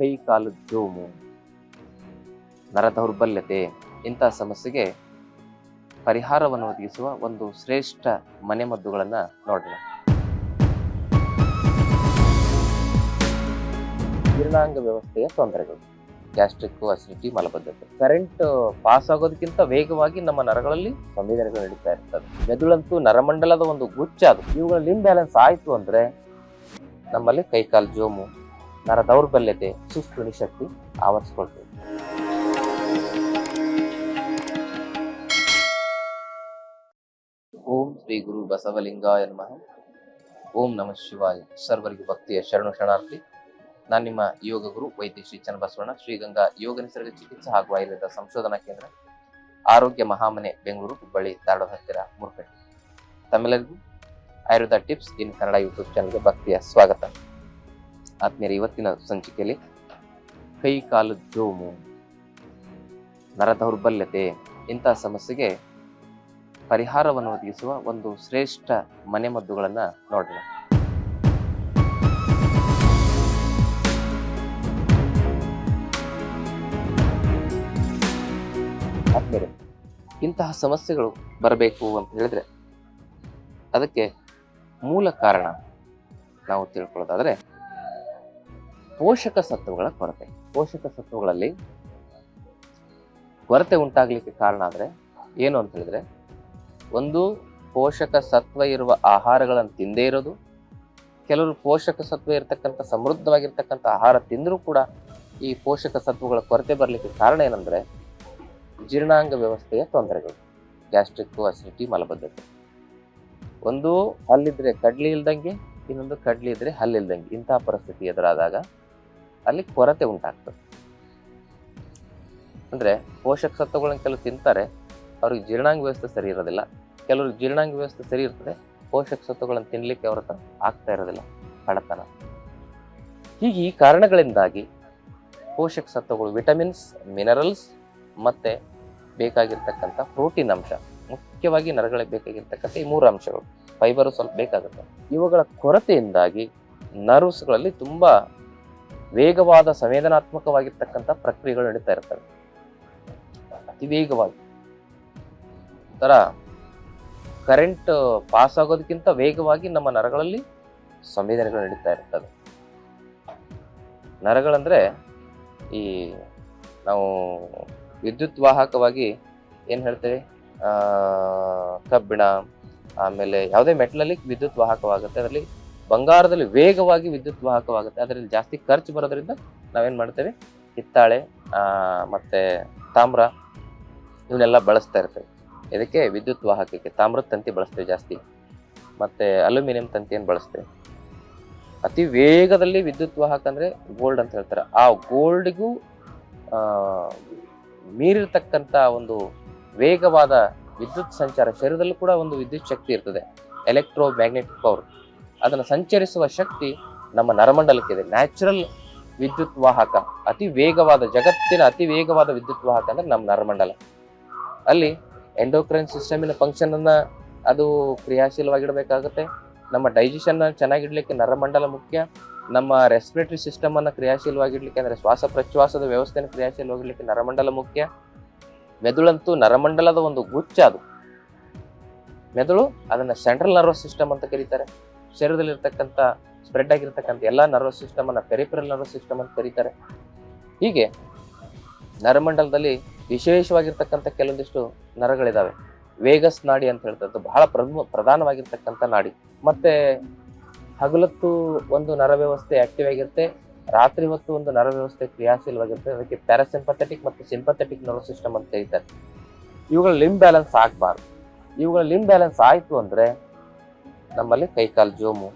ಕೈ ಕಾಲು ಜೋಮು ನರ ದೌರ್ಬಲ್ಯತೆ ಇಂತಹ ಸಮಸ್ಯೆಗೆ ಪರಿಹಾರವನ್ನು ಒದಗಿಸುವ ಒಂದು ಶ್ರೇಷ್ಠ ಮನೆಮದ್ದುಗಳನ್ನು ನೋಡೋಣ. ಜೀರ್ಣಾಂಗ ವ್ಯವಸ್ಥೆಯ ತೊಂದರೆಗಳು. ಗ್ಯಾಸ್ಟ್ರಿಕ್ ಅಸಿಡಿಟಿ, ಮಲಬದ್ಧತೆ. ಕರೆಂಟ್ ಪಾಸ್ ಆಗೋದಕ್ಕಿಂತ ವೇಗವಾಗಿ ನಮ್ಮ ನರಗಳಲ್ಲಿ ಸಂವೇದನೆಗಳು ನಡೀತಾ ಇರ್ತವೆ. ಮೆದುಳಂತೂ ನರಮಂಡಲದ ಒಂದು ಗುಚ್ಚ ಅದು. ಇವುಗಳಲ್ಲಿ ಇಂಬ್ಯಾಲೆನ್ಸ್ ಆಯಿತು ಅಂದರೆ ನಮ್ಮಲ್ಲಿ ಕೈಕಾಲು ಜೋಮು ನರ ದೌರ್ಬಲ್ಯತೆ ಸುಸ್ತು ಶಕ್ತಿ ಆವರಿಸ್ಕೊಳ್ತೇವೆ ಓಂ ಶ್ರೀ ಗುರು ಬಸವಲಿಂಗಾಯ ನಮಃ. ಓಂ ನಮಃ ಶಿವಾಯ. ಸರ್ವರಿಗೂ ಭಕ್ತಿಯ ಶರಣು ಶರಣಾರ್ಥಿ. ನಾನು ನಿಮ್ಮ ಯೋಗ ಗುರು ವೈದ್ಯ ಶ್ರೀ ಚನ್ನಬಸವಣ್ಣ ಶ್ರೀಗಂಗಾ ಯೋಗ ನಿಸರ್ಗ ಚಿಕಿತ್ಸಾ ಹಾಗೂ ಆಯುರ್ವೇದ ಸಂಶೋಧನಾ ಕೇಂದ್ರ, ಆರೋಗ್ಯ ಮಹಾಮನೆ, ಬೆಂಗಳೂರು, ಹುಬ್ಬಳ್ಳಿ, ಧಾರವಾಡ, ಹತ್ತಿರ ಮುರ್ಪೇಟೆ ತಮ್ಮೆಲ್ಲರಿಗೂ Ayurveda tips in Kannada YouTube ಚಾನಲ್ಗೆ ಭಕ್ತಿಯ ಸ್ವಾಗತ. ಆತ್ಮೀಯರ ಇವತ್ತಿನ ಸಂಚಿಕೆಯಲ್ಲಿ ಕೈ ಕಾಲು ಜೋಮು ನರ ದೌರ್ಬಲ್ಯತೆ ಇಂತಹ ಸಮಸ್ಯೆಗೆ ಪರಿಹಾರವನ್ನು ಒದಗಿಸುವ ಒಂದು ಶ್ರೇಷ್ಠ ಮನೆಮದ್ದುಗಳನ್ನ ನೋಡೋಣ. ಆದ್ಮೇಲೆ ಇಂತಹ ಸಮಸ್ಯೆಗಳು ಬರಬೇಕು ಅಂತ ಹೇಳಿದ್ರೆ ಅದಕ್ಕೆ ಮೂಲ ಕಾರಣ ನಾವು ತಿಳ್ಕೊಳ್ಳೋದಾದ್ರೆ ಪೋಷಕ ಸತ್ವಗಳ ಕೊರತೆ. ಪೋಷಕ ಸತ್ವಗಳಲ್ಲಿ ಕೊರತೆ ಉಂಟಾಗಲಿಕ್ಕೆ ಕಾರಣ ಆದರೆ ಏನು ಅಂತ ಹೇಳಿದ್ರೆ, ಒಂದು ಪೋಷಕ ಸತ್ವ ಇರುವ ಆಹಾರಗಳನ್ನು ತಿಂದೇ ಇರೋದು, ಕೆಲವರು ಪೋಷಕ ಸತ್ವ ಇರತಕ್ಕಂಥ, ಸಮೃದ್ಧವಾಗಿರ್ತಕ್ಕಂಥ ಆಹಾರ ತಿಂದರೂ ಕೂಡ ಈ ಪೋಷಕ ಸತ್ವಗಳ ಕೊರತೆ ಬರಲಿಕ್ಕೆ ಕಾರಣ ಏನಂದರೆ, ಜೀರ್ಣಾಂಗ ವ್ಯವಸ್ಥೆಯ ತೊಂದರೆಗಳು, ಗ್ಯಾಸ್ಟ್ರಿಕ್ ಅಸಿಡಿಟಿ, ಮಲಬದ್ಧತೆ. ಒಂದು ಹಲ್ಲಿದ್ರೆ ಕಡ್ಲಿ ಇಲ್ದಂಗೆ, ಇನ್ನೊಂದು ಕಡ್ಲಿ ಇದ್ರೆ ಹಲ್ಲಿಲ್ದಂಗೆ ಇಂಥ ಪರಿಸ್ಥಿತಿ ಎದುರಾದಾಗ ಅಲ್ಲಿ ಕೊರತೆ ಉಂಟಾಗ್ತದೆ. ಅಂದ್ರೆ ಪೋಷಕ ಸತ್ವಗಳನ್ನ ಕೆಲವು ತಿಂತಾರೆ, ಅವ್ರಿಗೆ ಜೀರ್ಣಾಂಗ ವ್ಯವಸ್ಥೆ ಸರಿ ಇರೋದಿಲ್ಲ. ಕೆಲವ್ರಿಗೆ ಜೀರ್ಣಾಂಗ ವ್ಯವಸ್ಥೆ ಸರಿ ಇರ್ತದೆ, ಪೋಷಕ ಸತ್ವಗಳನ್ನು ತಿನ್ನಲಿಕ್ಕೆ ಅವ್ರ ಹತ್ರ ಆಗ್ತಾ ಇರೋದಿಲ್ಲ ಕಡತನ ಹೀಗೆ ಈ ಕಾರಣಗಳಿಂದಾಗಿ ಪೋಷಕ ಸತ್ವಗಳು ವಿಟಮಿನ್ಸ್, ಮಿನರಲ್ಸ್ ಮತ್ತೆ ಬೇಕಾಗಿರ್ತಕ್ಕಂಥ ಪ್ರೋಟೀನ್ ಅಂಶ, ಮುಖ್ಯವಾಗಿ ನರಗಳಿಗೆ ಬೇಕಾಗಿರ್ತಕ್ಕಂಥ ಈ ಮೂರು ಅಂಶಗಳು, ಫೈಬರು ಸ್ವಲ್ಪ ಬೇಕಾಗುತ್ತೆ. ಇವುಗಳ ಕೊರತೆಯಿಂದಾಗಿ ನರ್ವ್ಸ್ಗಳಲ್ಲಿ ತುಂಬಾ ವೇಗವಾದ ಸಂವೇದನಾತ್ಮಕವಾಗಿರ್ತಕ್ಕಂಥ ಪ್ರಕ್ರಿಯೆಗಳು ನಡೀತಾ ಇರ್ತವೆ. ಅತಿ ವೇಗವಾಗಿ ಒಂಥರ ಕರೆಂಟ್ ಪಾಸ್ ಆಗೋದಕ್ಕಿಂತ ವೇಗವಾಗಿ ನಮ್ಮ ನರಗಳಲ್ಲಿ ಸಂವೇದನೆಗಳು ನಡೀತಾ ಇರ್ತವೆ. ನರಗಳಂದ್ರೆ ಈ ನಾವು ವಿದ್ಯುತ್ ವಾಹಕವಾಗಿ ಏನು ಹೇಳ್ತೇವೆ? ಕಬ್ಬಿಣ, ಆಮೇಲೆ ಯಾವುದೇ ಮೆಟ್ಲಲ್ಲಿ ವಿದ್ಯುತ್ ವಾಹಕವಾಗುತ್ತೆ. ಅದರಲ್ಲಿ ಬಂಗಾರದಲ್ಲಿ ವೇಗವಾಗಿ ವಿದ್ಯುತ್ ವಾಹಕವಾಗುತ್ತೆ. ಅದರಲ್ಲಿ ಜಾಸ್ತಿ ಖರ್ಚು ಬರೋದ್ರಿಂದ ನಾವೇನು ಮಾಡ್ತೇವೆ? ಹಿತ್ತಾಳೆ ಮತ್ತೆ ತಾಮ್ರ ಇವನ್ನೆಲ್ಲ ಬಳಸ್ತಾ ಇರ್ತೇವೆ. ಇದಕ್ಕೆ ವಿದ್ಯುತ್ ವಾಹಕಕ್ಕೆ ತಾಮ್ರದ ತಂತಿ ಬಳಸ್ತೇವೆ ಜಾಸ್ತಿ. ಮತ್ತೆ ಅಲ್ಯೂಮಿನಿಯಂ ತಂತಿಯನ್ನು ಬಳಸ್ತೇವೆ. ಅತಿ ವೇಗದಲ್ಲಿ ವಿದ್ಯುತ್ ವಾಹಕ ಅಂದ್ರೆ ಗೋಲ್ಡ್ ಅಂತ ಹೇಳ್ತಾರೆ. ಆ ಗೋಲ್ಡ್ಗೂ ಮೀರಿರ್ತಕ್ಕಂಥ ಒಂದು ವೇಗವಾದ ವಿದ್ಯುತ್ ಸಂಚಾರ ಶರೀರದಲ್ಲೂ ಕೂಡ ಒಂದು ವಿದ್ಯುತ್ ಶಕ್ತಿ ಇರ್ತದೆ. ಎಲೆಕ್ಟ್ರೋ ಮ್ಯಾಗ್ನೆಟಿಕ್ ಪವರ್ ಅದನ್ನು ಸಂಚರಿಸುವ ಶಕ್ತಿ ನಮ್ಮ ನರಮಂಡಲಕ್ಕಿದೆ. ನ್ಯಾಚುರಲ್ ವಿದ್ಯುತ್ ವಾಹಕ, ಅತಿ ವೇಗವಾದ ಜಗತ್ತಿನ ಅತಿ ವೇಗವಾದ ವಿದ್ಯುತ್ ವಾಹಕ ಅಂದ್ರೆ ನಮ್ಮ ನರಮಂಡಲ. ಅಲ್ಲಿ ಎಂಡೋಕ್ರೈನ್ ಸಿಸ್ಟಮಿನ ಫಂಕ್ಷನ್ ಅನ್ನ ಅದು ಕ್ರಿಯಾಶೀಲವಾಗಿಡಬೇಕಾಗುತ್ತೆ. ನಮ್ಮ ಡೈಜೆಷನ್ ಚೆನ್ನಾಗಿಡ್ಲಿಕ್ಕೆ ನರಮಂಡಲ ಮುಖ್ಯ. ನಮ್ಮ ರೆಸ್ಪಿರೇಟರಿ ಸಿಸ್ಟಮ್ ಅನ್ನ ಕ್ರಿಯಾಶೀಲವಾಗಿಡ್ಲಿಕ್ಕೆ ಅಂದ್ರೆ ಶ್ವಾಸ ಪ್ರಶ್ವಾಸದ ವ್ಯವಸ್ಥೆಯನ್ನು ಕ್ರಿಯಾಶೀಲವಾಗಿಡ್ಲಿಕ್ಕೆ ನರಮಂಡಲ ಮುಖ್ಯ. ಮೆದುಳಂತೂ ನರಮಂಡಲದ ಒಂದು ಗುಚ್ಚ ಅದು. ಮೆದುಳು ಅದನ್ನ ಸೆಂಟ್ರಲ್ ನರ್ವಸ್ ಸಿಸ್ಟಮ್ ಅಂತ ಕರೀತಾರೆ. ಶರೀರದಲ್ಲಿ ಇರ್ತಕ್ಕಂಥ ಸ್ಪ್ರೆಡ್ ಆಗಿರ್ತಕ್ಕಂಥ ಎಲ್ಲಾ ನರ್ವಸ್ ಸಿಸ್ಟಮ್ ಅನ್ನ ಪೆರಿಫರಲ್ ನರ್ವಸ್ ಸಿಸ್ಟಮ್ ಅಂತ ಕರೀತಾರೆ. ಹೀಗೆ ನರಮಂಡಲದಲ್ಲಿ ವಿಶೇಷವಾಗಿರ್ತಕ್ಕಂಥ ಕೆಲವೊಂದಿಷ್ಟು ನರಗಳಿದಾವೆ. ವೇಗಸ್ ನಾಡಿ ಅಂತ ಹೇಳ್ತಾರೆ. ಬಹಳ ಪ್ರಮು, ಪ್ರಧಾನವಾಗಿರ್ತಕ್ಕಂಥ ನಾಡಿ. ಮತ್ತೆ ಹಗಲತ್ತು ಒಂದು ನರ ವ್ಯವಸ್ಥೆ ಆಕ್ಟಿವ್ ಆಗಿರುತ್ತೆ. ರಾತ್ರಿ ಹೊತ್ತು ಒಂದು ನರ ವ್ಯವಸ್ಥೆ ಕ್ರಿಯಾಶೀಲವಾಗಿರುತ್ತೆ. ಅದಕ್ಕೆ ಪ್ಯಾರಾಸಿಂಪಥೆಟಿಕ್ ಮತ್ತು ಸಿಂಪಥೆಟಿಕ್ ನರ್ವ್ ಸಿಸ್ಟಮ್ ಅಂತ ಕರೀತಾರೆ. ಇವುಗಳ ಲಿಂಬ್ ಬ್ಯಾಲೆನ್ಸ್ ಆಗಬಾರ್ದು. ಇವುಗಳ ಲಿಂಬ್ ಬ್ಯಾಲೆನ್ಸ್ ಆಯಿತು ಅಂದ್ರೆ ನಮ್ಮಲ್ಲಿ ಕೈಕಾಲು ಜೋಮು,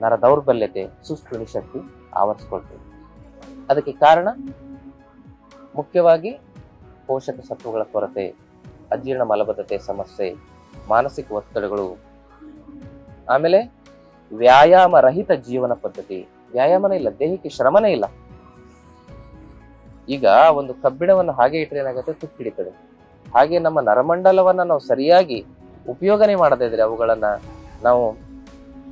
ನರ ದೌರ್ಬಲ್ಯತೆ ಸುಸ್ತು ಶಕ್ತಿ ಆವರಿಸ್ಕೊಳ್ತೇವೆ. ಅದಕ್ಕೆ ಕಾರಣ ಮುಖ್ಯವಾಗಿ ಪೋಷಕ ಸತ್ವಗಳ ಕೊರತೆ, ಅಜೀರ್ಣ ಮಲಬದ್ಧತೆ ಸಮಸ್ಯೆ, ಮಾನಸಿಕ ಒತ್ತಡಗಳು, ಆಮೇಲೆ ವ್ಯಾಯಾಮ ರಹಿತ ಜೀವನ ಪದ್ಧತಿ, ವ್ಯಾಯಾಮನೇ ಇಲ್ಲ, ದೇಹಕ್ಕೆ ಶ್ರಮನೇ ಇಲ್ಲ. ಈಗ ಒಂದು ಕಬ್ಬಿಣವನ್ನು ಹಾಗೆ ಇಟ್ಟರೆ ಏನಾಗುತ್ತೆ? ತುಕ್ಕಿಡಿತದೆ ಹಾಗೆ ನಮ್ಮ ನರಮಂಡಲವನ್ನ ನಾವು ಸರಿಯಾಗಿ ಉಪಯೋಗನೆ ಮಾಡದೇ ಇದ್ರೆ ಅವುಗಳನ್ನ ನಾವು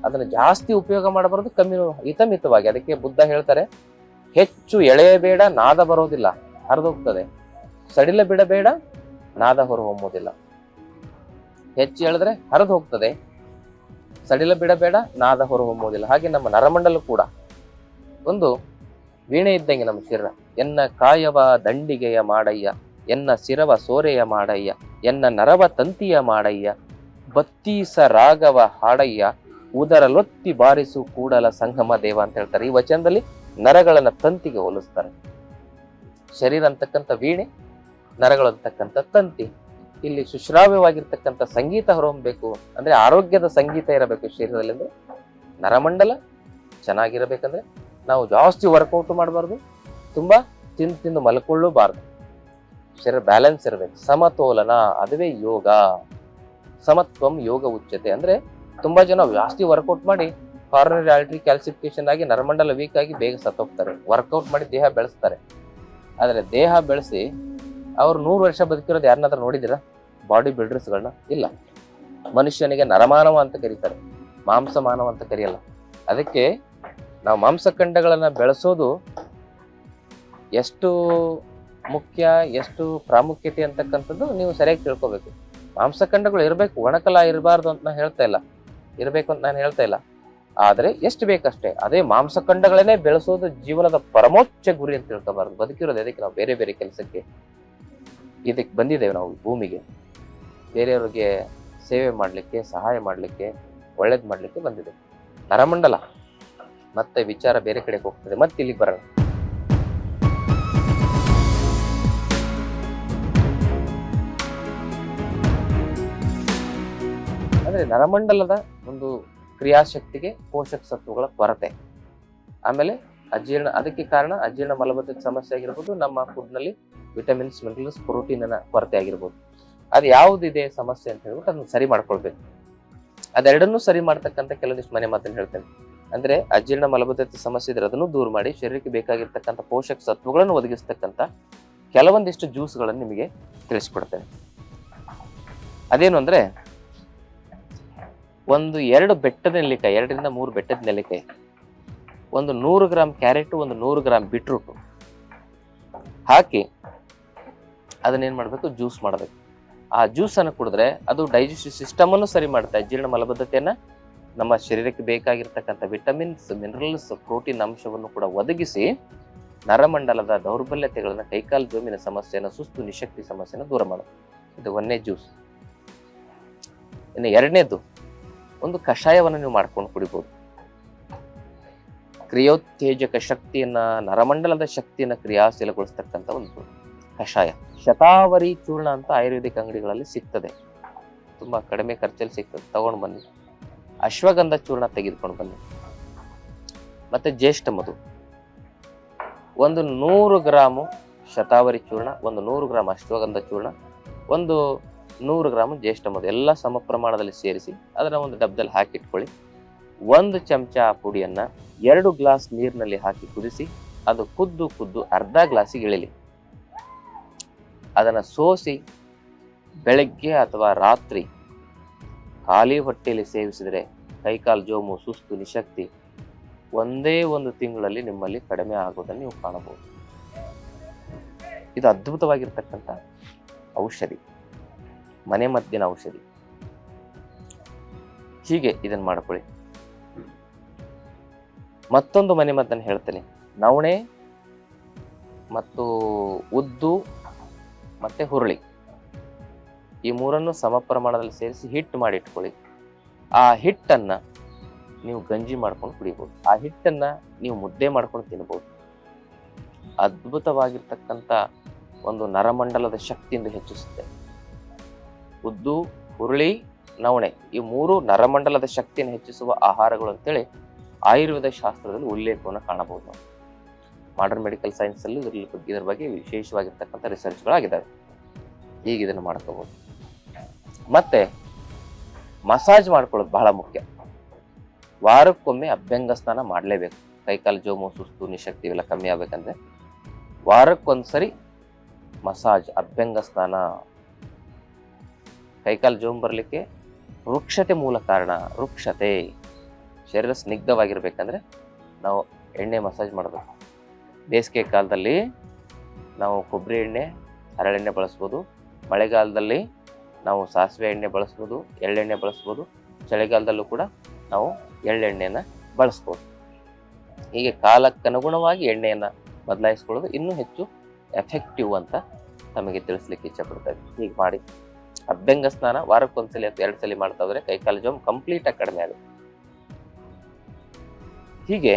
ಅದನ್ನು ಜಾಸ್ತಿ ಉಪಯೋಗ ಮಾಡಬಾರದು, ಕಮ್ಮಿ ಹಿತಮಿತವಾಗಿ. ಅದಕ್ಕೆ ಬುದ್ಧ ಹೇಳ್ತಾರೆ, ಹೆಚ್ಚು ಎಳೆಯಬೇಡ ನಾದ ಬರೋದಿಲ್ಲ. ಹರಿದೋಗ್ತದೆ. ಸಡಿಲ ಬಿಡಬೇಡ ನಾದ ಹೊರ ಹೊಮ್ಮುವುದಿಲ್ಲ ಹೆಚ್ಚು ಎಳೆದ್ರೆ ಹರಿದು ಹೋಗ್ತದೆ ಸಡಿಲ ಬಿಡಬೇಡ ನಾದ ಹೊರ ಹೊಮ್ಮುವುದಿಲ್ಲ ಹಾಗೆ ನಮ್ಮ ನರಮಂಡಲ ಕೂಡ. ಒಂದು ವೀಣೆ ಇದ್ದಂಗೆ ನಮ್ಮ ಶಿರ ಎನ್ನ ಕಾಯವ ದಂಡಿಗೆಯ ಮಾಡಯ್ಯ, ಎನ್ನ ಸಿರವ ಸೋರೆಯ ಮಾಡಯ್ಯ, ಎನ್ನ ನರವ ತಂತಿಯ ಮಾಡಯ್ಯ ಬತ್ತೀಸ ರಾಗವ ಹಾಡಯ್ಯ, ಉದರಲೊತ್ತಿ ಬಾರಿಸು ಕೂಡಲ ಸಂಗಮ ದೇವ ಅಂತ ಹೇಳ್ತಾರೆ. ಈ ವಚನದಲ್ಲಿ ನರಗಳನ್ನ ತಂತಿಗೆ ಹೋಲಿಸ್ತಾರೆ. ಶರೀರ ಅಂತಕ್ಕಂಥ ವೀಣೆ, ನರಗಳು ಅಂತಕ್ಕಂಥ ತಂತಿ. ಇಲ್ಲಿ ಸುಶ್ರಾವ್ಯವಾಗಿರ್ತಕ್ಕಂಥ ಸಂಗೀತ ಹೊರಹೊಮ್ಮಬೇಕು ಅಂದ್ರೆ ಆರೋಗ್ಯದ ಸಂಗೀತ ಇರಬೇಕು ಶರೀರದಲ್ಲಿ ಅಂದ್ರೆ. ನರಮಂಡಲ ಚೆನ್ನಾಗಿರಬೇಕಂದ್ರೆ ನಾವು ಜಾಸ್ತಿ ವರ್ಕೌಟ್ ಮಾಡಬಾರ್ದು. ತುಂಬಾ ತಿಂದು ತಿಂದು ಮಲ್ಕೊಳ್ಳೂಬಾರ್ದು. ಶರೀರ ಬ್ಯಾಲೆನ್ಸ್ ಇರಬೇಕು. ಸಮತೋಲನ, ಅದುವೇ ಯೋಗ. ಸಮತ್ವಂ ಯೋಗ ಉಚ್ಯತೆ. ಅಂದ್ರೆ ತುಂಬಾ ಜನ ಜಾಸ್ತಿ ವರ್ಕೌಟ್ ಮಾಡಿ ಕಾರ್ನರಿ ಆಲ್ಟ್ರಿ ಕ್ಯಾಲ್ಸಿಫಿಕೇಶನ್ ಆಗಿ ನರಮಂಡಲ ವೀಕ್ ಆಗಿ ಬೇಗ ಸತ್ತೋಗ್ತಾರೆ. ವರ್ಕೌಟ್ ಮಾಡಿ ದೇಹ ಬೆಳೆಸ್ತಾರೆ. ಆದರೆ ದೇಹ ಬೆಳೆಸಿ ಅವ್ರು ನೂರು ವರ್ಷ ಬದುಕಿರೋದು ಯಾರನ್ನಾದ್ರೂ ನೋಡಿದಿರಾ ಬಾಡಿ ಬಿಲ್ಡರ್ಸ್ಗಳನ್ನ ಇಲ್ಲ. ಮನುಷ್ಯನಿಗೆ ನರಮಾನವ ಅಂತ ಕರೀತಾರೆ. ಮಾಂಸ ಮಾನವ ಅಂತ ಕರೆಯಲ್ಲ. ಅದಕ್ಕೆ ನಾವು ಮಾಂಸಖಂಡಗಳನ್ನ ಬೆಳೆಸೋದು ಎಷ್ಟು ಮುಖ್ಯ, ಎಷ್ಟು ಪ್ರಾಮುಖ್ಯತೆ ಅಂತಕ್ಕಂಥದ್ದು ನೀವು ಸರಿಯಾಗಿ ತಿಳ್ಕೊಬೇಕು. ಮಾಂಸಖಂಡಗಳು ಇರಬೇಕು, ಒಣಕಲ ಇರಬಾರ್ದು ಅಂತ ನಾನು ಹೇಳ್ತಾ ಇಲ್ಲ. ಇರಬೇಕು ಅಂತ ನಾನು ಹೇಳ್ತಾ ಇಲ್ಲ. ಆದರೆ ಎಷ್ಟು ಬೇಕಷ್ಟೇ, ಅದೇ ಮಾಂಸಖಂಡಗಳನ್ನೇ ಬೆಳೆಸೋದು ಜೀವನದ ಪರಮೋಚ್ಚ ಗುರಿ ಅಂತ ತಿಳ್ಕೋಬಾರ್ದು. ಬದುಕಿರೋದು ಅದಕ್ಕೆ ನಾವು ಬೇರೆ ಬೇರೆ ಕೆಲಸಕ್ಕೆ? ಇದಕ್ಕೆ ಬಂದಿದ್ದೇವೆ ನಾವು ಭೂಮಿಗೆ. ಬೇರೆಯವ್ರಿಗೆ ಸೇವೆ ಮಾಡಲಿಕ್ಕೆ, ಸಹಾಯ ಮಾಡಲಿಕ್ಕೆ, ಒಳ್ಳೇದು ಮಾಡಲಿಕ್ಕೆ ಬಂದಿದೆ ನರಮಂಡಲ ಮತ್ತೆ ವಿಚಾರ ಬೇರೆ ಕಡೆಗೆ ಹೋಗ್ತದೆ, ಮತ್ತೆ ಇಲ್ಲಿಗೆ ಬರೋಣ. ಅಂದ್ರೆ ನರಮಂಡಲದ ಒಂದು ಕ್ರಿಯಾಶಕ್ತಿಗೆ ಪೋಷಕ ಸತ್ವಗಳ ಕೊರತೆ. ಆಮೇಲೆ ಅಜೀರ್ಣ, ಅದಕ್ಕೆ ಕಾರಣ ಅಜೀರ್ಣ ಮಲಬದ್ಧತೆ ಸಮಸ್ಯೆ ಆಗಿರ್ಬೋದು, ನಮ್ಮ ಫುಡ್ನಲ್ಲಿ ವಿಟಮಿನ್ಸ್ ಮಿನರಲ್ಸ್ ಪ್ರೋಟೀನ್ ಕೊರತೆ ಆಗಿರ್ಬೋದು. ಅದು ಯಾವುದಿದೆ ಸಮಸ್ಯೆ ಅಂತ ಹೇಳ್ಬಿಟ್ಟು ಅದನ್ನ ಸರಿ ಮಾಡ್ಕೊಳ್ಬೇಕು. ಅದೆರಡನ್ನೂ ಸರಿ ಮಾಡ್ತಕ್ಕಂಥ ಕೆಲವೊಂದಿಷ್ಟು ಮನೆ ಮಾತನ್ನು ಹೇಳ್ತೇನೆ. ಅಂದ್ರೆ ಅಜೀರ್ಣ ಮಲಬದ್ಧತೆ ಸಮಸ್ಯೆ ಇದ್ರೆ ಅದನ್ನು ದೂರ ಮಾಡಿ, ಶರೀರಕ್ಕೆ ಬೇಕಾಗಿರ್ತಕ್ಕಂಥ ಪೋಷಕ ಸತ್ವಗಳನ್ನು ಒದಗಿಸ್ತಕ್ಕಂಥ ಕೆಲವೊಂದಿಷ್ಟು ಜ್ಯೂಸ್ಗಳನ್ನು ನಿಮಗೆ ತಿಳಿಸ್ಕೊಡ್ತೇನೆ. ಅದೇನು ಅಂದ್ರೆ ಒಂದು ಎರಡು ಬೆಟ್ಟದ ನೆಲ್ಲಿಕಾಯಿ, ಎರಡರಿಂದ ಮೂರು ಬೆಟ್ಟದ ನೆಲ್ಲಿಕಾಯಿ. ಒಂದು ನೂರು ಗ್ರಾಮ್ ಕ್ಯಾರೆಟ್, ಒಂದು ನೂರು ಗ್ರಾಮ್ ಬಿಟ್ರೂಟು. ಹಾಕಿ ಅದನ್ನೇನ್ ಮಾಡ್ಬೇಕು? ಜ್ಯೂಸ್ ಮಾಡಬೇಕು. ಆ ಜ್ಯೂಸ್ ಅನ್ನು ಕುಡಿದ್ರೆ ಅದು ಡೈಜೆಸ್ಟಿವ್ ಸಿಸ್ಟಮ್ ಅನ್ನು ಸರಿ ಮಾಡುತ್ತೆ ಜೀರ್ಣ ಮಲಬದ್ಧತೆಯನ್ನ ನಮ್ಮ ಶರೀರಕ್ಕೆ ಬೇಕಾಗಿರ್ತಕ್ಕಂಥ ವಿಟಮಿನ್ಸ್, ಮಿನರಲ್ಸ್, ಪ್ರೋಟೀನ್ ಅಂಶವನ್ನು ಕೂಡ ಒದಗಿಸಿ ನರಮಂಡಲದ ದೌರ್ಬಲ್ಯತೆಗಳನ್ನ ಕೈಕಾಲು ಜೋಮಿನ ಸಮಸ್ಯೆಯನ್ನು, ಸುಸ್ತು ನಿಶಕ್ತಿ ಸಮಸ್ಯೆಯನ್ನು ದೂರ ಮಾಡುತ್ತೆ ಇದು ಒಂದನೇ ಜ್ಯೂಸ್. ಇನ್ನು ಎರಡನೇದು ಒಂದು ಕಷಾಯವನ್ನು ನೀವು ಮಾಡ್ಕೊಂಡು ಕುಡಿಬಹುದು ಕ್ರಿಯೋತ್ತೇಜಕ ಶಕ್ತಿಯನ್ನ, ನರಮಂಡಲದ ಶಕ್ತಿಯನ್ನ ಕ್ರಿಯಾಶೀಲಗೊಳಿಸ್ತಕ್ಕಂಥ ಒಂದು ಕಷಾಯ. ಶತಾವರಿ ಚೂರ್ಣ ಅಂತ ಆಯುರ್ವೇದಿಕ್ ಅಂಗಡಿಗಳಲ್ಲಿ ಸಿಗ್ತದೆ. ತುಂಬಾ ಕಡಿಮೆ ಖರ್ಚಲ್ಲಿ ಸಿಗ್ತದೆ. ತಗೊಂಡು ಬನ್ನಿ. ಅಶ್ವಗಂಧ ಚೂರ್ಣ ತೆಗೆದುಕೊಂಡು ಬನ್ನಿ. ಮತ್ತೆ ಜ್ಯೇಷ್ಠ ಮಧು. ಒಂದು ನೂರು ಗ್ರಾಮು ಶತಾವರಿ ಚೂರ್ಣ, ಒಂದು ನೂರು ಗ್ರಾಮ್ ಅಶ್ವಗಂಧ ಚೂರ್ಣ, ಒಂದು ನೂರು ಗ್ರಾಮ್ ಜ್ಯೇಷ್ಠ ಎಲ್ಲ ಸಮ ಪ್ರಮಾಣದಲ್ಲಿ ಸೇರಿಸಿ ಅದನ್ನ ಒಂದು ಡಬ್ಬದಲ್ಲಿ ಹಾಕಿಟ್ಕೊಳ್ಳಿ ಒಂದು ಚಮಚ ಆ ಪುಡಿಯನ್ನ ಎರಡು ಗ್ಲಾಸ್ ನೀರಿನಲ್ಲಿ ಹಾಕಿ ಕುದಿಸಿ, ಅದು ಕುದ್ದು ಕುದ್ದು ಅರ್ಧ ಗ್ಲಾಸಿಗೆ ಇಳಿಲಿ. ಅದನ್ನ ಸೋಸಿ ಬೆಳಗ್ಗೆ ಅಥವಾ ರಾತ್ರಿ ಖಾಲಿ ಹೊಟ್ಟೆಯಲ್ಲಿ ಸೇವಿಸಿದರೆ ಕೈಕಾಲು ಜೋಮು, ಸುಸ್ತು, ನಿಶಕ್ತಿ ಒಂದೇ ಒಂದು ತಿಂಗಳಲ್ಲಿ ನಿಮ್ಮಲ್ಲಿ ಕಡಿಮೆ ಆಗೋದನ್ನು ನೀವು ಕಾಣಬಹುದು. ಇದು ಅದ್ಭುತವಾಗಿರ್ತಕ್ಕಂಥ ಔಷಧಿ. ಮನೆ ಮದ್ದಿನ ಔಷಧಿ. ಹೀಗೆ ಇದನ್ನ ಮಾಡ್ಕೊಳ್ಳಿ. ಮತ್ತೊಂದು ಮನೆ ಮದ್ದನ್ನು ಹೇಳ್ತೇನೆ. ನವಣೆ ಮತ್ತು ಉದ್ದು ಮತ್ತೆ ಹುರುಳಿ. ಈ ಮೂರನ್ನು ಸಮ ಪ್ರಮಾಣದಲ್ಲಿ ಸೇರಿಸಿ ಹಿಟ್ಟು ಮಾಡಿ ಇಟ್ಕೊಳ್ಳಿ ಆ ಹಿಟ್ಟನ್ನು ನೀವು ಗಂಜಿ ಮಾಡ್ಕೊಂಡು ಕುಡಿಬಹುದು ಆ ಹಿಟ್ಟನ್ನು ನೀವು ಮುದ್ದೆ ಮಾಡ್ಕೊಂಡು ತಿನ್ಬೋದು. ಅದ್ಭುತವಾಗಿರ್ತಕ್ಕಂಥ ಒಂದು ನರಮಂಡಲದ ಶಕ್ತಿಯಿಂದ ಹೆಚ್ಚಿಸುತ್ತೆ. ಉದ್ದು, ಹುರುಳಿ, ನವಣೆ ಈ ಮೂರು ನರಮಂಡಲದ ಶಕ್ತಿಯನ್ನು ಹೆಚ್ಚಿಸುವ ಆಹಾರಗಳು ಅಂತೇಳಿ ಆಯುರ್ವೇದ ಶಾಸ್ತ್ರದಲ್ಲಿ ಉಲ್ಲೇಖವನ್ನು ಕಾಣಬಹುದು ನಾವು. ಮಾಡರ್ನ್ ಮೆಡಿಕಲ್ ಸೈನ್ಸ್ ಅಲ್ಲಿ ಇದ್ರ ಬಗ್ಗೆ- ಇದರ ಬಗ್ಗೆ ವಿಶೇಷವಾಗಿರ್ತಕ್ಕಂಥ ರಿಸರ್ಚ್ಗಳಾಗಿದ್ದಾವೆ ಈಗ ಇದನ್ನು ಮಾಡ್ಕೋಬಹುದು ಮತ್ತೆ ಮಸಾಜ್ ಮಾಡ್ಕೊಳ್ಳೋದು ಬಹಳ ಮುಖ್ಯ. ವಾರಕ್ಕೊಮ್ಮೆ ಅಭ್ಯಂಗ ಸ್ನಾನ ಮಾಡಲೇಬೇಕು. ಕೈಕಾಲು ಜೋಮು, ಸುಸ್ತು, ನಿಶಕ್ತಿ ಇವೆಲ್ಲ ಕಮ್ಮಿ ಆಗ್ಬೇಕಂದ್ರೆ ವಾರಕ್ಕೊಂದ್ಸರಿ ಮಸಾಜ್ ಅಭ್ಯಂಗ ಸ್ನಾನ ಕೈಕಾಲು ಜೋಮ್ ಬರಲಿಕ್ಕೆ ವೃಕ್ಷತೆ ಮೂಲ ಕಾರಣ, ವೃಕ್ಷತೆ. ಶರೀರ ಸ್ನಿಗ್ಧವಾಗಿರ್ಬೇಕಂದ್ರೆ ನಾವು ಎಣ್ಣೆ ಮಸಾಜ್ ಮಾಡಬೇಕು. ಬೇಸಿಗೆ ಕಾಲದಲ್ಲಿ ನಾವು ಕೊಬ್ಬರಿ ಎಣ್ಣೆ ಹರಳೆಣ್ಣೆ ಬಳಸ್ಬೋದು. ಮಳೆಗಾಲದಲ್ಲಿ ನಾವು ಸಾಸಿವೆ ಎಣ್ಣೆ ಬಳಸ್ಬೋದು ಎಳ್ಳೆಣ್ಣೆ ಬಳಸ್ಬೋದು. ಚಳಿಗಾಲದಲ್ಲೂ ಕೂಡ ನಾವು ಎಳ್ಳೆಣ್ಣೆಯನ್ನು ಬಳಸ್ಬೋದು. ಹೀಗೆ ಕಾಲಕ್ಕನುಗುಣವಾಗಿ ಎಣ್ಣೆಯನ್ನು ಬದಲಾಯಿಸ್ಕೊಳ್ಳೋದು ಇನ್ನೂ ಹೆಚ್ಚು ಎಫೆಕ್ಟಿವ್ ಅಂತ ತಮಗೆ ತಿಳಿಸ್ಲಿಕ್ಕೆ ಇಚ್ಛಪಡ್ತೇವೆ ಹೀಗೆ ಮಾಡಿ. ಅಭ್ಯಂಗ ಸ್ನಾನ ವಾರಕ್ಕೊಂದ್ಸಲಿ ಅಥವಾ ಎರಡು ಸಲ ಮಾಡ್ತಾ ಹೋದ್ರೆ ಕೈಕಾಲು ಜೋಮ್ ಕಂಪ್ಲೀಟ್ ಆಗಿ ಕಡಿಮೆ ಆಗುತ್ತೆ. ಹೀಗೆ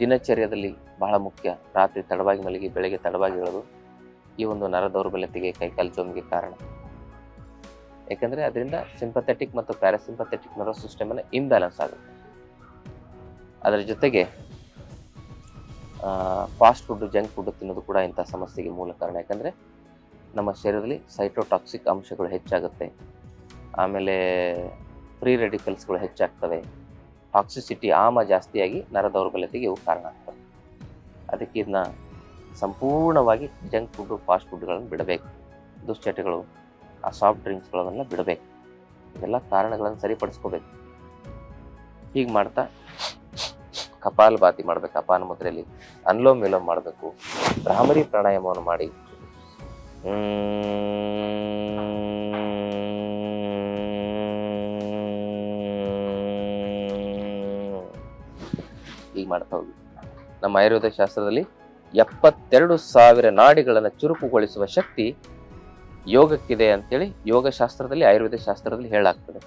ದಿನಚರ್ಯದಲ್ಲಿ ಬಹಳ ಮುಖ್ಯ. ರಾತ್ರಿ ತಡವಾಗಿ ಮಲಗಿ, ಬೆಳಗ್ಗೆ ತಡವಾಗಿ ಹೇಳೋದು ಈ ಒಂದು ನರ ದೌರ್ಬಲ್ಯತೆಗೆ ಕೈಕಾಲು ಜೋಮ್ಗೆ ಕಾರಣ. ಯಾಕಂದ್ರೆ ಅದರಿಂದ ಸಿಂಪಥೆಟಿಕ್ ಮತ್ತು ಪ್ಯಾರಾಸಿಂಪಥೆಟಿಕ್ ನರ್ವಸ್ ಸಿಸ್ಟಮ್ ಅನ್ನ ಇಂಬ್ಯಾಲೆನ್ಸ್ ಆಗುತ್ತೆ. ಅದರ ಜೊತೆಗೆ ಫಾಸ್ಟ್ ಫುಡ್ ಜಂಕ್ ಫುಡ್ ತಿನ್ನೋದು ಕೂಡ ಇಂಥ ಸಮಸ್ಯೆಗೆ ಮೂಲ ಕಾರಣ. ಯಾಕಂದ್ರೆ ನಮ್ಮ ಶರೀರದಲ್ಲಿ ಸೈಟೋಟಾಕ್ಸಿಕ್ ಅಂಶಗಳು ಹೆಚ್ಚಾಗುತ್ತೆ. ಆಮೇಲೆ ಫ್ರೀ ರೆಡಿಕಲ್ಸ್ಗಳು ಹೆಚ್ಚಾಗ್ತವೆ. ಟಾಕ್ಸಿಸಿಟಿ ಆಮ ಜಾಸ್ತಿಯಾಗಿ ನರ ದೌರ್ಬಲ್ಯತೆಗೆ ಇವು ಕಾರಣ ಆಗ್ತವೆ. ಅದಕ್ಕೆ ಇದನ್ನ ಸಂಪೂರ್ಣವಾಗಿ ಜಂಕ್ ಫುಡ್ಡು ಫಾಸ್ಟ್ ಫುಡ್ಗಳನ್ನು ಬಿಡಬೇಕು. ದುಶ್ಚಟಗಳು, ಆ ಸಾಫ್ಟ್ ಡ್ರಿಂಕ್ಸ್ಗಳನ್ನೆಲ್ಲ ಬಿಡಬೇಕು. ಇದೆಲ್ಲ ಕಾರಣಗಳನ್ನು ಸರಿಪಡಿಸ್ಕೋಬೇಕು. ಹೀಗೆ ಮಾಡ್ತಾ ಕಪಾಲ್ ಬಾತಿ ಮಾಡಬೇಕು ಅಪಾನ ಮುದ್ರೆಯಲ್ಲಿ ಅನ್ಲೋಮ್ ವಿಲೋಮ್ ಮಾಡಬೇಕು ಭ್ರಾಮರಿ ಪ್ರಾಣಾಯಾಮವನ್ನು ಮಾಡಿ ಹೀಗೆ ಮಾಡ್ತಾ ಹೋಗಿ. ನಮ್ಮ ಆಯುರ್ವೇದ ಶಾಸ್ತ್ರದಲ್ಲಿ ಎಪ್ಪತ್ತೆರಡು ಸಾವಿರ ನಾಡಿಗಳನ್ನು ಚುರುಕುಗೊಳಿಸುವ ಶಕ್ತಿ ಯೋಗಕ್ಕಿದೆ ಅಂತೇಳಿ ಯೋಗ ಶಾಸ್ತ್ರದಲ್ಲಿ, ಆಯುರ್ವೇದ ಶಾಸ್ತ್ರದಲ್ಲಿ ಹೇಳಾಗ್ತದೆ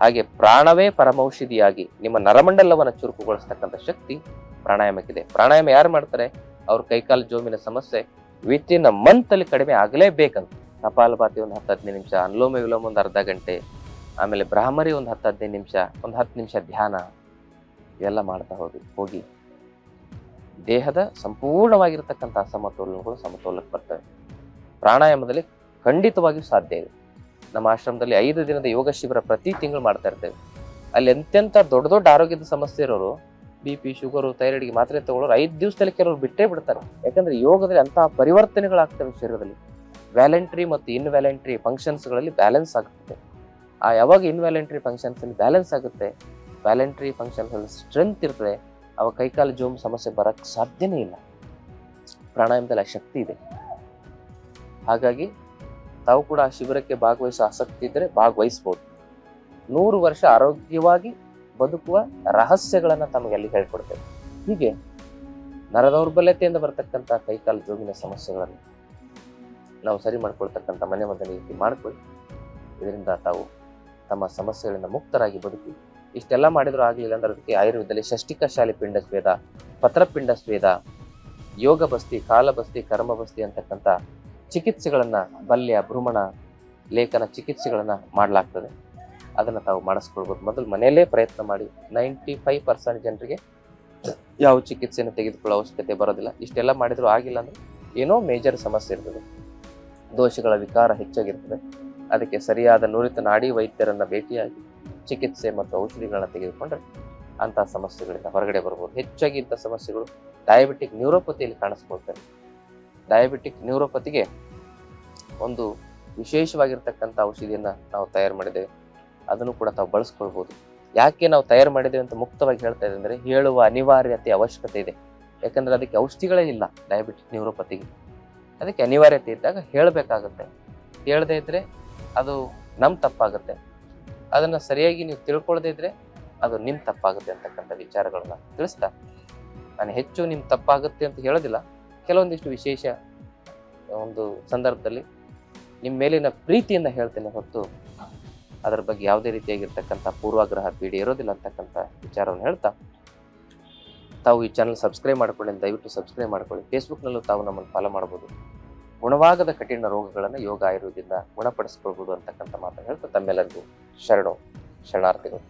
ಹಾಗೆ ಪ್ರಾಣವೇ ಪರಮೌಷಧಿಯಾಗಿ ನಿಮ್ಮ ನರಮಂಡಲವನ್ನು ಚುರುಕುಗೊಳಿಸ್ತಕ್ಕಂಥ ಶಕ್ತಿ ಪ್ರಾಣಾಯಾಮಕ್ಕಿದೆ. ಪ್ರಾಣಾಯಾಮ ಯಾರು ಮಾಡ್ತಾರೆ? ಅವ್ರ ಕೈಕಾಲು, ಜೋಮಿನ ಸಮಸ್ಯೆ ವಿತ್ ಇನ್ ಅ ಮಂತ್ ಅಲ್ಲಿ ಕಡಿಮೆ ಆಗಲೇಬೇಕಂತ. ಕಪಾಲಭಾತಿ ಒಂದು ಹತ್ತು ಹದಿನೈದು ನಿಮಿಷ, ಅನುಲೋಮ ವಿಲೋಮ ಒಂದು ಅರ್ಧ ಗಂಟೆ, ಆಮೇಲೆ ಬ್ರಾಹ್ಮರಿ ಒಂದು ಹತ್ತು ಹದಿನೈದು ನಿಮಿಷ, ಒಂದು ಹತ್ತು ನಿಮಿಷ ಧ್ಯಾನ ಇವೆಲ್ಲ ಮಾಡ್ತಾ ಹೋಗಿ ಹೋಗಿ. ದೇಹದ ಸಂಪೂರ್ಣವಾಗಿರ್ತಕ್ಕಂಥ ಅಸಮತೋಲನಗಳು ಸಮತೋಲನಕ್ಕೆ ಬರ್ತವೆ. ಪ್ರಾಣಾಯಾಮದಲ್ಲಿ ಖಂಡಿತವಾಗಿಯೂ ಸಾಧ್ಯ ಇದೆ. ನಮ್ಮ ಆಶ್ರಮದಲ್ಲಿ ಐದು ದಿನದ ಯೋಗ ಶಿಬಿರ ಪ್ರತಿ ತಿಂಗಳು ಮಾಡ್ತಾ ಇರ್ತೇವೆ. ಅಲ್ಲಿ ಎಂತೆಂಥ ದೊಡ್ಡ ದೊಡ್ಡ ಆರೋಗ್ಯದ ಸಮಸ್ಯೆ ಇರೋರು ಬಿ ಪಿ, ಶುಗರು ಥೈರಾಯ್ಡ್ಗೆ ಮಾತ್ರೆ ತಗೊಳ್ಳೋರು ಐದು ದಿವಸದಲ್ಲಿ ಕೆಲವರು ಬಿಟ್ಟೇ ಬಿಡ್ತಾರೆ. ಯಾಕಂದ್ರೆ ಯೋಗದಲ್ಲಿ ಅಂತಹ ಪರಿವರ್ತನೆಗಳಾಗ್ತವೆ ಶರೀರದಲ್ಲಿ. ವ್ಯಾಲೆಂಟ್ರಿ ಮತ್ತು ಇನ್ವ್ಯಾಲೆಂಟ್ರಿ ಫಂಕ್ಷನ್ಸ್ಗಳಲ್ಲಿ ಬ್ಯಾಲೆನ್ಸ್ ಆಗುತ್ತೆ. ಆ ಯಾವಾಗ ಇನ್ವ್ಯಾಲೆಂಟ್ರಿ ಫಂಕ್ಷನ್ಸ್ ಅಲ್ಲಿ ಬ್ಯಾಲೆನ್ಸ್ ಆಗುತ್ತೆ ವ್ಯಾಲೆಂಟ್ರಿ ಫಂಕ್ಷನ್ಸ್ ಅಲ್ಲಿ ಸ್ಟ್ರೆಂತ್ ಇರ್ತದೆ, ಅವಾಗ ಕೈಕಾಲು ಜೋಮ್ ಸಮಸ್ಯೆ ಬರೋಕ್ಕೆ ಸಾಧ್ಯನೇ ಇಲ್ಲ. ಪ್ರಾಣಾಯಾಮದಲ್ಲಿ ಆ ಶಕ್ತಿ ಇದೆ. ಹಾಗಾಗಿ ತಾವು ಕೂಡ ಆ ಶಿಬಿರಕ್ಕೆ ಭಾಗವಹಿಸೋ ಆಸಕ್ತಿ ಇದ್ದರೆ ಭಾಗವಹಿಸ್ಬೋದು. ನೂರು ವರ್ಷ ಆರೋಗ್ಯವಾಗಿ ಬದುಕುವ ರಹಸ್ಯಗಳನ್ನು ತಮಗೆ ಅಲ್ಲಿ ಹೇಳ್ಕೊಡ್ತೇವೆ. ಹೀಗೆ ನರದೌರ್ಬಲ್ಯತೆಯಿಂದ ಬರ್ತಕ್ಕಂಥ ಕೈಕಾಲು ಜೋಗಿನ ಸಮಸ್ಯೆಗಳನ್ನು ನಾವು ಸರಿ ಮಾಡ್ಕೊಳ್ತಕ್ಕಂಥ ಮನೆ ಮದ್ದನ್ನು ರೀತಿ ಮಾಡ್ಕೊಳ್ಳಿ. ಇದರಿಂದ ತಾವು ತಮ್ಮ ಸಮಸ್ಯೆಗಳಿಂದ ಮುಕ್ತರಾಗಿ ಬದುಕಿ, ಇಷ್ಟೆಲ್ಲ ಮಾಡಿದ್ರು ಆಗಲಿಲ್ಲ ಅಂದ್ರೆ ಅದಕ್ಕೆ ಆಯುರ್ವೇದದಲ್ಲಿ ಷಷ್ಟಿಕ ಶಾಲೆ ಪಿಂಡ ಸ್ವೇದ ಪತ್ರಪಿಂಡ ಸ್ವೇದ ಯೋಗ ಬಸ್ತಿ, ಕಾಲ ಬಸ್ತಿ, ಕರ್ಮ ಬಸ್ತಿ ಅಂತಕ್ಕಂಥ ಚಿಕಿತ್ಸೆಗಳನ್ನು, ಬಲ್ಯ ಭ್ರಮಣ ಲೇಖನ ಚಿಕಿತ್ಸೆಗಳನ್ನು ಮಾಡಲಾಗ್ತದೆ. ಅದನ್ನ ತಾವು ಮಾಡಿಸ್ಕೊಳ್ಬೋದು. ಮೊದಲು ಮನೆಯಲ್ಲೇ ಪ್ರಯತ್ನ ಮಾಡಿ ನೈಂಟಿ ಫೈವ್ ಪರ್ಸೆಂಟ್ ಜನರಿಗೆ ಯಾವ ಚಿಕಿತ್ಸೆಯನ್ನು ತೆಗೆದುಕೊಳ್ಳೋ ಅವಶ್ಯಕತೆ ಬರೋದಿಲ್ಲ. ಇಷ್ಟೆಲ್ಲ ಮಾಡಿದರೂ ಆಗಿಲ್ಲ ಅಂದರೆ ಏನೋ ಮೇಜರ್ ಸಮಸ್ಯೆ ಇರ್ತದೆ. ದೋಷಗಳ ವಿಕಾರ ಹೆಚ್ಚಾಗಿರ್ತದೆ. ಅದಕ್ಕೆ ಸರಿಯಾದ ನುರಿತ ನಾಡಿ ವೈದ್ಯರನ್ನು ಭೇಟಿಯಾಗಿ ಚಿಕಿತ್ಸೆ ಮತ್ತು ಔಷಧಿಗಳನ್ನ ತೆಗೆದುಕೊಂಡ್ರೆ ಅಂತಹ ಸಮಸ್ಯೆಗಳಿಂದ ಹೊರಗಡೆ ಬರ್ಬೋದು. ಹೆಚ್ಚಾಗಿ ಇಂಥ ಸಮಸ್ಯೆಗಳು ಡಯಾಬಿಟಿಕ್ ನ್ಯೂರೋಪತಿಯಲ್ಲಿ ಕಾಣಿಸ್ಕೊಳ್ತವೆ. ಡಯಾಬಿಟಿಕ್ ನ್ಯೂರೋಪತಿಗೆ ಒಂದು ವಿಶೇಷವಾಗಿರ್ತಕ್ಕಂಥ ಔಷಧಿಯನ್ನು ನಾವು ತಯಾರು ಮಾಡಿದ್ದೇವೆ. ಅದನ್ನು ಕೂಡ ತಾವು ಬಳಸ್ಕೊಳ್ಬೋದು. ಯಾಕೆ ನಾವು ತಯಾರು ಮಾಡಿದ್ದೇವೆ ಅಂತ ಮುಕ್ತವಾಗಿ ಹೇಳ್ತಾ ಇದೆ ಅಂದರೆ ಹೇಳುವ ಅನಿವಾರ್ಯತೆ ಅವಶ್ಯಕತೆ ಇದೆ. ಯಾಕಂದರೆ ಅದಕ್ಕೆ ಔಷಧಿಗಳೇ ಇಲ್ಲ ಡಯಾಬಿಟಿಕ್ ನ್ಯೂರೋಪತಿಗೆ ಅದಕ್ಕೆ ಅನಿವಾರ್ಯತೆ ಇದ್ದಾಗ ಹೇಳಬೇಕಾಗುತ್ತೆ. ಹೇಳದೇ ಇದ್ದರೆ ಅದು ನಮ್ಮ ತಪ್ಪಾಗುತ್ತೆ. ಅದನ್ನು ಸರಿಯಾಗಿ ನೀವು ತಿಳ್ಕೊಳ್ಳದೇ ಇದ್ದರೆ ಅದು ನಿಮ್ಮ ತಪ್ಪಾಗುತ್ತೆ ಅಂತಕ್ಕಂಥ ವಿಚಾರಗಳನ್ನ ತಿಳಿಸ್ತಾ. ನಾನು ಹೆಚ್ಚು ನಿಮ್ಮ ತಪ್ಪಾಗುತ್ತೆ ಅಂತ ಹೇಳೋದಿಲ್ಲ. ಕೆಲವೊಂದಿಷ್ಟು ವಿಶೇಷ ಒಂದು ಸಂದರ್ಭದಲ್ಲಿ ನಿಮ್ಮ ಮೇಲಿನ ಪ್ರೀತಿಯಿಂದ ಹೇಳ್ತೇನೆ ಹೊರತು ಅದರ ಬಗ್ಗೆ ಯಾವುದೇ ರೀತಿಯಾಗಿರ್ತಕ್ಕಂಥ ಪೂರ್ವಾಗ್ರಹ ಪೀಡಿ ಇರೋದಿಲ್ಲ ಅಂತಕ್ಕಂಥ ವಿಚಾರವನ್ನು ಹೇಳ್ತಾ, ತಾವು ಈ ಚಾನಲ್ ಸಬ್ಸ್ಕ್ರೈಬ್ ಮಾಡ್ಕೊಳ್ಳಿ ದಯವಿಟ್ಟು ಸಬ್ಸ್ಕ್ರೈಬ್ ಮಾಡ್ಕೊಳ್ಳಿ. ಫೇಸ್ಬುಕ್ನಲ್ಲೂ ತಾವು ನಮ್ಮನ್ನು ಫಾಲೋ ಮಾಡ್ಬೋದು. ಗುಣವಾಗದ ಕಠಿಣ ರೋಗಗಳನ್ನು ಯೋಗ, ಆಯುರ್ವೇದದಿಂದ ಗುಣಪಡಿಸ್ಕೊಳ್ಬೋದು ಅಂತಕ್ಕಂಥ ಮಾತನ್ನು ಹೇಳ್ತಾ ತಮ್ಮೆಲ್ಲರಿಗೂ ಶರಣು, ಶರಣಾರ್ಥಿಗಳು.